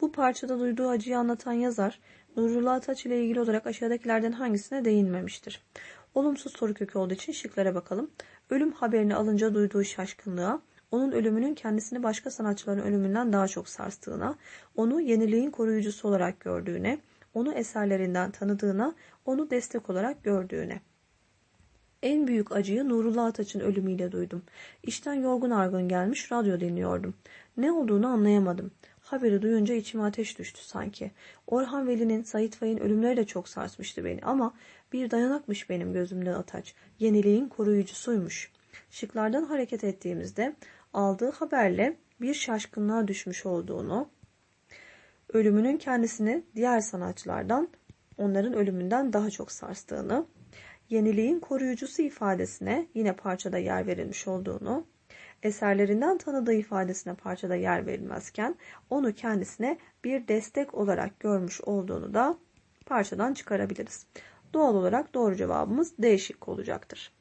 Bu parçada duyduğu acıyı anlatan yazar, Nurullah Ataç ile ilgili olarak aşağıdakilerden hangisine değinmemiştir? Olumsuz soru kökü olduğu için şıklara bakalım. Ölüm haberini alınca duyduğu şaşkınlığa, onun ölümünün kendisini başka sanatçıların ölümünden daha çok sarstığına, onu yeniliğin koruyucusu olarak gördüğüne, onu eserlerinden tanıdığına, onu destek olarak gördüğüne. En büyük acıyı Nurullah Ataç'ın ölümüyle duydum. İşten yorgun argın gelmiş radyo dinliyordum. Ne olduğunu anlayamadım. Haberi duyunca içime ateş düştü sanki. Orhan Veli'nin, Sait Faik'in ölümleri de çok sarsmıştı beni ama bir dayanakmış benim gözümde Ataç. Yeniliğin koruyucusuymuş. Şıklardan hareket ettiğimizde aldığı haberle bir şaşkınlığa düşmüş olduğunu, ölümünün kendisini diğer sanatçılardan onların ölümünden daha çok sarstığını, yeniliğin koruyucusu ifadesine yine parçada yer verilmiş olduğunu, eserlerinden tanıdığı ifadesine parçada yer verilmezken onu kendisine bir destek olarak görmüş olduğunu da parçadan çıkarabiliriz. Doğal olarak doğru cevabımız D şıkkı olacaktır.